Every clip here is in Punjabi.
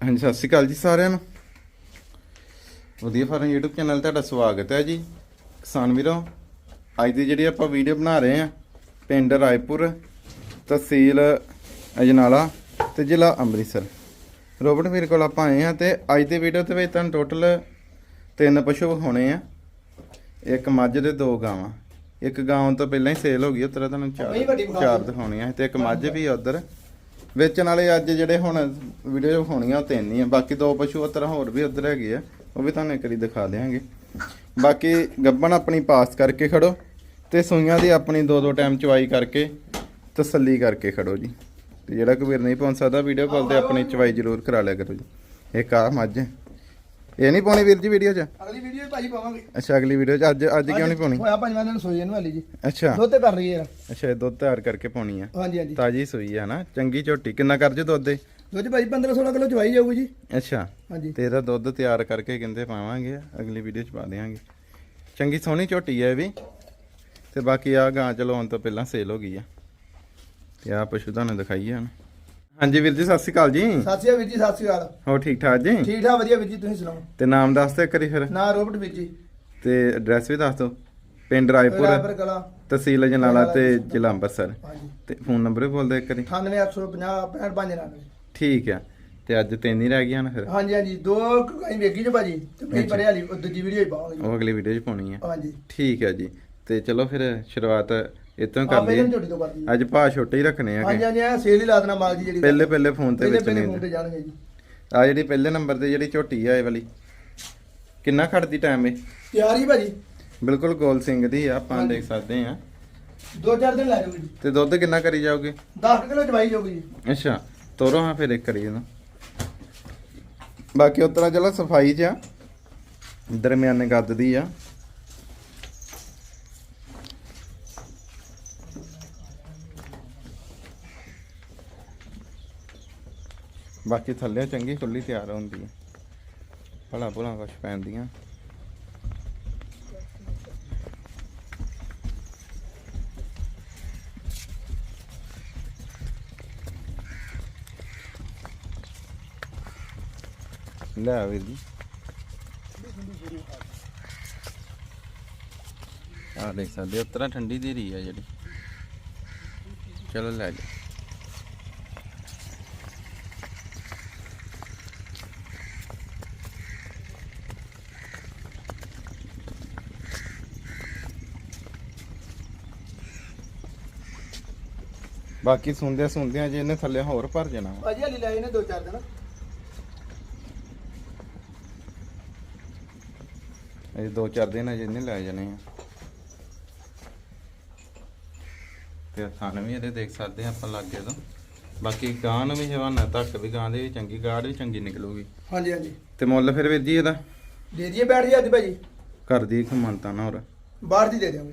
ਹਾਂਜੀ ਸਤਿ ਸ਼੍ਰੀ ਅਕਾਲ ਜੀ ਸਾਰਿਆਂ ਨੂੰ। ਵਧੀਆ ਫਾਰਮ YouTube ਚੈਨਲ ਤੁਹਾਡਾ ਸਵਾਗਤ ਹੈ ਜੀ। ਕਿਸਾਨ ਵੀਰੋ ਅੱਜ ਦੀ ਜਿਹੜੀ ਆਪਾਂ ਵੀਡੀਓ ਬਣਾ ਰਹੇ ਆ ਪਿੰਡ ਰਾਏਪੁਰ ਤਹਿਸੀਲ ਅਜਨਾਲਾ ਤੇ ਜ਼ਿਲ੍ਹਾ ਅੰਮ੍ਰਿਤਸਰ। ਰੋਬਟ ਵੀਰ ਕੋਲ ਆਪਾਂ ਆਏ ਆ ਤੇ ਅੱਜ ਦੀ ਵੀਡੀਓ ਦੇ ਵਿੱਚ ਤੁਹਾਨੂੰ ਟੋਟਲ ਤਿੰਨ ਪਸ਼ੂ ਵਿਖਾਉਣੇ ਆ। ਇੱਕ ਮੱਝ ਤੇ ਦੋ ਗਾਵਾਂ। ਇੱਕ ਗਾਂ ਤੋਂ ਪਹਿਲਾਂ ਹੀ ਸੇਲ ਹੋ ਗਈ ਉਤਰਾ ਤੁਹਾਨੂੰ ਚਾਰ ਚਾਰ ਦਿਓ। ਦਿਖਾਉਣੀਆਂ ਤੇ ਇੱਕ ਮੱਝ ਵੀ ਉਧਰ। ਵੇਚਣ ਵਾਲੇ ਅੱਜ ਜਿਹੜੇ ਹੁਣ ਵੀਡੀਓ ਵਿਖਾਉਣੀਆਂ ਉਹ ਤਿੰਨ ਹੀ ਆ। ਬਾਕੀ ਦੋ ਪਸ਼ੂ ਉਤਰਾ ਹੋਰ ਵੀ ਉਧਰ ਹੈਗੇ ਆ। ਉਹ ਵੀ ਤੁਹਾਨੂੰ ਇੱਕ ਵਾਰੀ ਦਿਖਾ ਦਿਆਂਗੇ। ਬਾਕੀ ਗੱਬਣ ਆਪਣੀ ਪਾਸ ਕਰਕੇ ਖੜੋ ਤੇ ਸੂਈਆਂ ਦੀ ਆਪਣੀ ਦੋ ਦੋ ਟਾਈਮ ਚਵਾਈ ਕਰਕੇ ਤਸੱਲੀ ਕਰਕੇ ਖੜੋ ਜੀ। ਤੇ ਜਿਹੜਾ ਕੋਈ ਵੀਰ ਨਹੀਂ ਪਹੁੰਚ ਸਕਦਾ ਵੀਡੀਓ ਕਾਲ ਤੇ ਆਪਣੀ ਚਵਾਈ ਜ਼ਰੂਰ ਕਰਾ ਲਿਆ ਕਰੋ ਜੀ। ਇੱਕ ਆ ਮੱਝ। ਇਹ ਨਹੀਂ ਪਾਉਣੀ ਵੀਰ ਜੀ ਵੀਡੀਓ 'ਚ? ਅਗਲੀ ਵੀਡੀਓ ਭਾਜੀ ਪਾਵਾਂਗੇ। ਅੱਛਾ ਅਗਲੀ ਵੀਡੀਓ 'ਚ। ਅੱਜ ਅੱਜ ਕਿਉਂ ਨਹੀਂ ਪਾਉਣੀ? ਹੋਇਆ ਪੰਜਵਾਂ ਦਿਨ ਸੋਈ ਇਹਨੂੰ ਵਾਲੀ ਜੀ। ਅੱਛਾ। ਦੁੱਧ ਤੇ ਕਰ ਰਹੀ ਹੈ। ਅੱਛਾ ਇਹ ਦੁੱਧ ਤਿਆਰ ਕਰਕੇ ਪਾਉਣੀ ਆ। ਹਾਂਜੀ ਹਾਂਜੀ। ਤਾਜੀ ਸੂਈ ਆ ਨਾ। ਚੰਗੀ ਝੋਟੀ। ਕਿੰਨਾ ਕਰ ਜੇ ਦੁੱਧ ਦੇ? ਦੁੱਧ ਭਾਜੀ 15 16 ਕਿਲੋ ਚਵਾਈ ਜਾਊਗੀ ਜੀ। ਅੱਛਾ। ਹਾਂਜੀ। ਤੇ ਇਹਦਾ ਦੁੱਧ ਤਿਆਰ ਕਰਕੇ ਕਹਿੰਦੇ ਪਾਵਾਂਗੇ। ਅਗਲੀ ਵੀਡੀਓ ਚ ਪਾ ਦੇਵਾਂਗੇ ਚੰਗੀ ਸੋਹਣੀ ਝੋਟੀ ਹੈ ਇਹ ਵੀ। ਤੇ ਬਾਕੀ ਆ ਗਾਂ ਚਲਾਉਣ ਤੋਂ ਪਹਿਲਾਂ ਸੇਲ ਹੋ ਗਈ ਆ। ਤੇ ਆ ਪਸ਼ੂ ਤੁਹਾਨੂੰ ਦਿਖਾਈਏ ਹੁਣ। ਹਾਂਜੀ ਵੀਰ ਜੀ ਸਤਿ ਸ਼੍ਰੀ ਅਕਾਲ ਜੀ। ਸਤਿ ਸ਼੍ਰੀ ਅਕਾਲ ਵੀਰ ਜੀ ਸਤਿ ਸ਼੍ਰੀ ਅਕਾਲ। ਹੋ ਠੀਕ ਠਾਕ ਜੀ? ਠੀਕ ਠਾਕ ਵਧੀਆ ਵੀਰ ਜੀ ਤੁਸੀਂ ਸੁਣਾਓ? ਤੇ ਨਾਮ ਦੱਸ ਦਿਓ ਕਰੀ ਫਿਰ। ਨਾ ਰੋਬਟ ਵੀਰ ਜੀ। ਤੇ ਐਡਰੈਸ ਵੀ ਦੱਸ ਦਿਓ। ਪਿੰਡ ਰਾਏਪੁਰ ਕਲਾ। ਤਹਿਸੀਲ ਅਜਨਾਲਾ ਤੇ ਜ਼ਿਲ੍ਹਾ ਅੰਮ੍ਰਿਤਸਰ। ਹਾਂਜੀ। ਤੇ ਫੋਨ ਨੰਬਰ ਵੀ ਬੋਲ ਦਿਓ ਇੱਕ ਵਾਰੀ। 98850 6599 ਠੀਕ ਆ। ਤੇ ਅੱਜ ਤਿੰਨ ਹੀ ਰਹਿ ਗਈਆਂ ਨਾ ਫਿਰ। ਹਾਂਜੀ ਹਾਂਜੀ। ਦੋ ਕਈ ਵੇਗੀ ਚ ਭਾਜੀ ਤੇ ਮੇਰੀ ਪੜੇ ਵਾਲੀ ਉਹ ਦੂਜੀ ਵੀਡੀਓ ਹੀ ਪਾਵਾਂਗੇ। ਜੀ। ਉਹ ਅਗਲੀ ਵੀਡੀਓ 'ਚ ਪਾਉਣੀ ਆ। ਹਾਂਜੀ। ਠੀਕ ਹੈ ਜੀ। ਤੇ ਚਲੋ ਫਿਰ ਸ਼ੁਰੂਆਤ ਇਤੋਂ ਕਰ ਨੂੰ ਝੋਟੀ ਤੋਂ ਕਰਦੀ ਅੱਜ ਭਾ ਛੋਟੇ ਹੀ ਰੱਖਣੇ ਆ ਹਾਂਜੀ ਹਾਂਜੀ ਇਹ ਸੇਲ ਹੀ ਲਾ ਦੇਣਾ ਮਾਲ ਦੀ ਜਿਹੜੀ ਪਹਿਲੇ ਪਹਿਲੇ ਫੋਨ ਤੇ ਪਹਿਲੇ ਵਿੱਚ ਪਹਿਲੇ ਫੋਨ ਨਹੀਂ ਤੇ ਜਾਣਗੇ ਜੀ। ਆ ਜਿਹੜੀ ਪਹਿਲੇ ਨੰਬਰ ਤੇ ਜਿਹੜੀ ਝੋਟੀ ਆ ਇਹ ਵਾਲੀ ਕਿੰਨਾ ਖੜਦੀ ਟਾਈਮ ਇਹ? ਤਿਆਰ ਭਾਜੀ। ਬਿਲਕੁਲ ਗੋਲ ਸਿੰਘ ਦੀ ਆ ਆਪਾਂ ਦੇਖ ਸਕਦੇ ਆ ਦੋ ਚਾਰ ਦਿਨ ਲੈ ਜਾਊਗੀ ਜੀ। ਤੇ ਦੁੱਧ ਕਿੰਨਾ ਕਰੀ ਜਾਓਗੇ 10 ਕਿਲੋ ਚਵਾਈ ਜਾਊਗੀ ਜੀ। ਅੱਛਾ ਤੋਰੋ ਹਾਂ ਫਿਰ ਇੱਕ ਕਰੀ ਇਹਨੂੰ। ਬਾਕੀ ਉਤਰਾ ਚਲੋ ਸਫ਼ਾਈ 'ਚ ਆ। ਦਰਮਿਆਨੇ ਗੱਦ ਦੀ ਆ। ਬਾਕੀ ਥੱਲੇ ਚੰਗੀ ਖੁੱਲੀ ਤਿਆਰ ਹੁੰਦੀ ਹੈ। ਭਲਾ ਭੁਲਾ ਕੁਛ ਪੈਂਦੀਆਂ। ਲੈ ਵੀਰ ਜੀ। ਆ ਦੇਖ ਸਕਦੇ ਹੋ, ਉਤਰਾ ਠੰਡੀ ਦੀ ਰਹੀ ਆ ਜਿਹੜੀ। ਚਲੋ ਲੈ ਜਾ। ਬਾਕੀ ਸੁਣਦਿਆਂ ਸੁਣਦਿਆਂ ਜੇ ਇਹਨੇ ਥੱਲੇ ਹੋਰ ਭਰ ਜਾਣਾ ਵਾ। ਭਾਜੀ ਹਲੀ ਲੈ ਇਹਨੇ ਦੋ ਚਾਰ ਦਿਨ। ਇਹ ਦੋ ਚਾਰ ਦਿਨ ਅਜੇ ਨਹੀਂ ਲੈ ਜਾਣੇ ਆ। ਤੇ ਥਣ ਵੀ ਇਹਦੇ ਦੇਖ ਸਕਦੇ ਆ ਆਪਾਂ ਲੱਗੇ ਤੋਂ। ਬਾਕੀ ਗਾਂ ਨੂੰ ਵੀ ਹਵਾਨਾ ਤੱਕ ਵੀ ਗਾਂ ਦੇ ਵੀ ਚੰਗੀ ਗਾੜ ਵੀ ਚੰਗੀ ਨਿਕਲੂਗੀ। ਹਾਂਜੀ ਹਾਂਜੀ। ਤੇ ਮੁੱਲ ਫਿਰ ਵੀਰ ਜੀ ਇਹਦਾ? ਦੇ ਦਈਏ ਬੈਠ ਜੀ ਅੱਜ ਭਾਜੀ। ਘਰ ਦੀ ਖਮੰਤਾ ਨਾ ਹੋਰ। ਬਾਹਰ ਦੀ ਦੇ ਦਿਆਂਗੇ।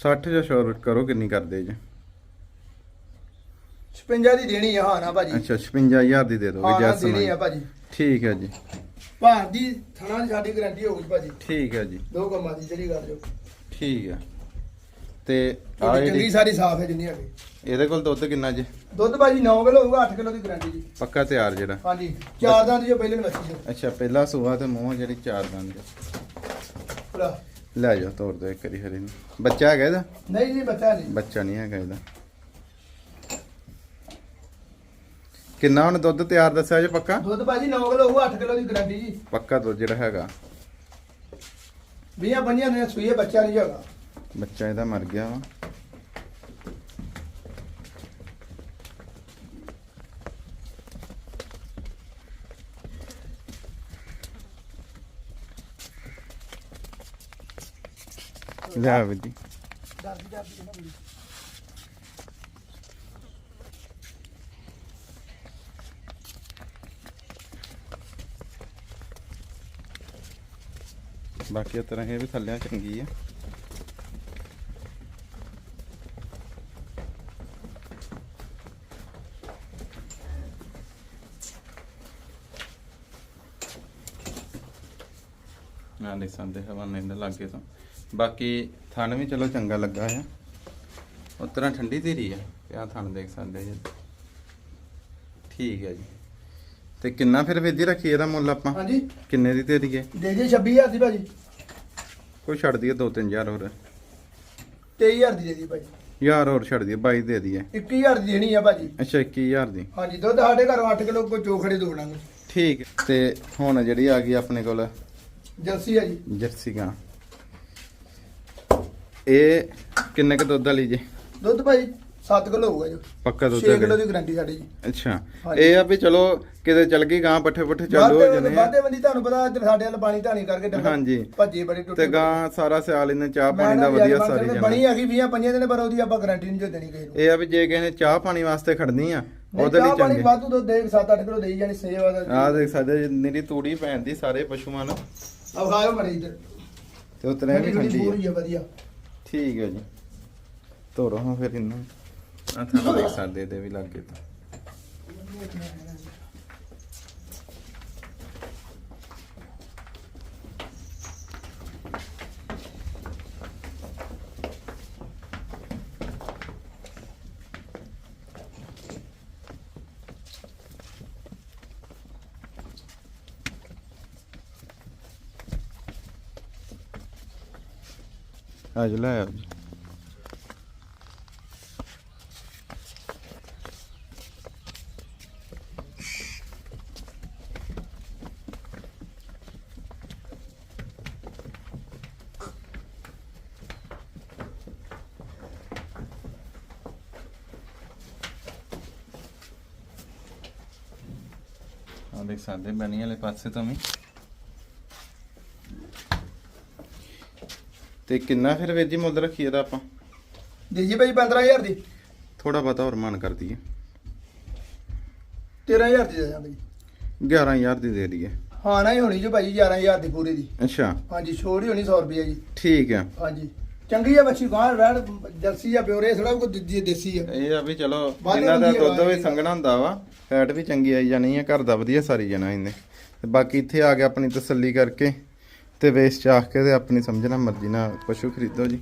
60 ਜਾਂ ਸ਼ੋਰ ਕਰੋ ਕਿੰਨੀ ਕਰਦੇ ਜੀ। 56 ਦੀ ਦੇਣੀ ਆ ਹਾਂ ਨਾ ਭਾਜੀ। ਅੱਛਾ 56000 ਦੀ ਦੇ ਦੋਗੇ ਹਾਂ ਨਾ ਜੈਸ ਦੇਣੀ ਆ ਭਾਜੀ। ਠੀਕ ਹੈ ਜੀ। ਭਾਰ ਦੀ ਥਣਾ ਦੀ ਸਾਡੀ ਗਾਰੰਟੀ ਹੋਊਗੀ ਭਾਜੀ। ਠੀਕ ਹੈ ਜੀ। ਦੋ ਕੰਮਾਂ ਦੀ ਜਿਹੜੀ ਗੱਲ ਜੋ। ਠੀਕ ਹੈ। ਤੇ ਆ ਤੁਹਾਡੀ ਚੰਗੀ ਜਿਹੜੀ ਸਾਰੀ ਸਾਫ਼ ਹੈ ਜਿੰਨੀ ਹੈਗੀ। ਇਹਦੇ ਕੋਲ ਦੁੱਧ ਕਿੰਨਾ ਜੀ? ਦੁੱਧ ਭਾਜੀ 9 ਕਿਲੋ ਹੋਊਗਾ 8 ਕਿਲੋ ਦੀ ਗਾਰੰਟੀ ਜੀ। ਪੱਕਾ ਤਿਆਰ ਜਿਹੜਾ? ਹਾਂਜੀ ਚਾਰ ਦੰਦ ਜੋ ਪਹਿਲੇ ਨੂੰ ਵੱਛੀ ਜੋ ਅੱਛਾ ਪਹਿਲਾ ਸੂਆ ਤੇ ਮੂੰਹ ਜਿਹੜੀ ਚਾਰ ਦੰਦ ਭਲਾ। ਲੈ। ਜਾ ਤੋੜ ਦੋ ਇੱਕ ਵਾਰੀ ਇਹਨੂੰ ਬੱਚਾ ਹੈਗਾ ਇਹਦਾ? ਨਹੀਂ ਜੀ ਬੱਚਾ ਨਹੀਂ। ਬੱਚਾ ਨਹੀਂ ਹੈਗਾ ਇਹਦਾ। ਕਿੰਨਾ ਹੁਣ ਦੁੱਧ ਤਿਆਰ ਦੱਸਿਆ ਜੇ ਪੱਕਾ? ਦੁੱਧ ਭਾਜੀ 9 ਕਿਲੋ ਹੋਊਗਾ 8 ਕਿਲੋ ਦੀ ਗਾਰੰਟੀ ਜੀ। ਪੱਕਾ ਦੁੱਧ ਜਿਹੜਾ ਹੈਗਾ। 20 ਬੰਨੀਆਂ ਨੇ ਸੂਏ ਬੱਚਾ ਨਹੀਂ ਹੈਗਾ। ਬੱਚਾ ਇਹਦਾ ਮਰ ਗਿਆ ਵਾ। ਲੈ ਵੀ ਜੀ ਦਰਦੀ ਦਰਦੀ ਕਿੰਨਾ ਬੜੀ ਬਾਕੀ ਇਸ ਤਰ੍ਹਾਂ ਇਹ ਵੀ ਥੱਲਿਆਂ ਚੰਗੀ ਆ। ਨਾ ਦੇ ਸੰਦੇ ਹਵਾਨੇ ਦੇ ਲੱਗੇ ਤੋਂ। ਬਾਕੀ ਥਣ ਵੀ ਚਲੋ ਚੰਗਾ ਲੱਗਾ ਆ। ਉਸ ਤਰ੍ਹਾਂ ਠੰਡੀ ਧੀਰੀ ਆ। ਤੇ ਆ ਥਣ ਦੇਖ ਸਕਦੇ ਜੀ। ਠੀਕ ਹੈ ਜੀ। ਤੇ ਕਿੰਨਾ ਫਿਰ ਵੀਰ ਜੀ ਰੱਖੀ ਇਹਦਾ ਮੁੱਲ ਆਪਾਂ? ਹਾਂਜੀ। ਕਿੰਨੇ ਦੀ ਦੇ ਦਈਏ ਦੇ ਜੀ 26000 ਦੀ ਭਾਜੀ। ਕੋਈ ਛੱਡ ਦਈਏ 2-3000 ਹੋਰ। 23000 ਦੀ ਦੇ ਦੀ ਭਾਜੀ। ਯਾਰ ਹੋਰ ਛੱਡ ਦਈਏ 22 ਦੇ ਦਈਏ। 21000 ਦੀ ਦੇਣੀ ਆ ਭਾਜੀ। ਅੱਛਾ 21000 ਦੀ। ਹਾਂਜੀ ਦੁੱਧ ਸਾਡੇ ਘਰੋਂ 8 ਕਿਲੋ ਕੋ ਚੋਖੜੇ ਦੋੜਾਂਗੇ ਠੀਕ। ਤੇ ਹੁਣ ਜਿਹੜੀ ਆ ਗਈ ਆਪਣੇ ਕੋਲ ਜਰਸੀ ਆ ਜੀ। ਜਰਸੀ ਗਾਂ। ਇਹ ਕਿੰਨੇ ਕ ਦੁੱਧ ਵਾਲੀ ਜੀ? ਦੁੱਧ ਭਾਜੀ 7 ਕਿਲੋ ਹੋਊਗਾ ਜੀ। ਪੱਕਾ ਦੁੱਧ 6 ਕਿਲੋ ਦੀ ਗਾਰੰਟੀ ਸਾਡੀ ਜੀ। ਅੱਛਾ। ਇਹ ਆ ਵੀ ਚਲੋ ਕਿਤੇ ਚਲ ਗਈ ਗਾਂ ਪੱਠੇ ਪੁੱਠੇ ਚਾਲੂ ਹੋ ਜਾਣੇ ਆ। ਬਾਦੇ ਬੰਦੀ ਤੁਹਾਨੂੰ ਪਤਾ ਸਾਡੇ ਵੱਲ ਪਾਣੀ ਧਾਣੀ ਕਰਕੇ ਡੰਗਰ ਹਾਂਜੀ। ਭੱਜੇ ਬੜੇ ਟੁੱਟੇ ਤੇ ਗਾਂ ਸਾਰਾ ਸਿਆਲ ਇਹਨੇ ਚਾਹ ਪਾਣੀ ਦਾ ਵਧੀਆ ਸਾਰੀ ਬਣੀ ਜਾਣਾ ਹੈਗੀ 20 ਪੰਜਾਂ ਦਿਨ ਪਰ ਉਹਦੀ ਆਪਾਂ ਗਾਰੰਟੀ ਨਹੀਂ ਜੋ ਦੇਣੀ ਕਿਸੇ ਨੂੰ। ਇਹ ਆ ਵੀ ਜੇ ਕਿਸੇ ਨੇ ਚਾਹ ਪਾਣੀ ਵਾਸਤੇ ਖੜਨੀ ਆ ਉਹਦੇ ਚਾਹ ਲਈ ਪਾਣੀ ਚੰਗੇ। ਵਾਧੂ ਦੁੱਧ ਦੇ 7-8 ਕਿਲੋ ਦੇਈ ਜਾਣੀ ਸੇਵਾ ਦਾ ਆ ਦੇਖ ਸਕਦੇ ਨਿਰੀ ਤੂੜੀ ਪੈਂਦੀ ਸਾਰੇ ਪਸ਼ੂਆਂ ਨੂੰ। ਆ ਖਾਓ ਮੜੇ ਇੱਧਰ। ਤੇ ਉਤਰੇ ਵੀ ਪੂਰੀ ਆ। ਆ ਵਧੀਆ। ਠੀਕ ਹੈ ਜੀ। ਤੋਰੋ ਹਾਂ ਫਿਰ ਇਹਨੂੰ। ਆ ਥਾਂ ਦੇਖ ਸਕਦੇ ਇਹਦੇ ਵੀ ਲੱਗੇ ਤਾਂ। ਅੱਜ ਲੈ ਆਓ ਜੀ। ਦੇਖ ਸਕਦੇ ਬਣੀ ਵਾਲੇ ਪਾਸੇ ਤੋਂ ਵੀ। ਤੇ ਕਿੰਨਾ ਫਿਰ ਵੀਰ ਜੀ ਮੁੱਲ ਰੱਖੀਏ ਦਾ ਆਪਾਂ? ਦੇ ਜੀ ਭਾਈ 15000 ਦੀ। ਥੋੜਾ ਬਹੁਤਾ ਹੋਰ ਮਨ ਕਰ ਦਈਏ 13000 ਦੀ ਦੇ ਦਾਂਗੇ ਜੀ 11000 ਦੀ ਦੇ ਦਈਏ। ਹਾਂ ਨਾ ਹੀ ਹੋਣੀ ਜੋ ਭਾਈ 11000 ਦੀ ਪੂਰੀ ਦੀ। ਅੱਛਾ। ਹਾਂਜੀ ਛੋੜ ਹੀ ਹੋਣੀ 100 ਰੁਪਏ ਜੀ। ਠੀਕ ਹੈ ਹਾਂਜੀ। ਚੰਗੀ ਆ ਬੱਚੀ ਗਾਂ ਰਹਿਣ ਜਰਸੀ ਆ ਪਿਓਰੇ ਥੋੜਾ ਕੋ ਦੂਜੀ ਦੇਸੀ ਆ। ਇਹ ਆ ਵੀ ਚਲੋ ਇਹਨਾਂ ਦਾ ਆ, ਦੁੱਧ ਵੀ। ਸੰਘਣਾ ਹੁੰਦਾ ਵਾ ਫੈਟ ਵੀ ਚੰਗੀ ਆਈ ਜਾਣੀ ਆ ਘਰ ਦਾ ਵਧੀਆ ਸਾਰੀ ਜਾਣਾ ਇਹਨੇ। ਤੇ ਬਾਕੀ ਇੱਥੇ ਆ ਕੇ ਆਪਣੀ ਤਸੱਲੀ ਕਰਕੇ। ਤੇ ਵੇਚ ਚਾਖ ਕੇ ਤੇ ਆਪਣੀ ਸਮਝਣਾ ਮਰਜ਼ੀ ਨਾਲ ਪਸ਼ੂ ਖਰੀਦੋ ਜੀ।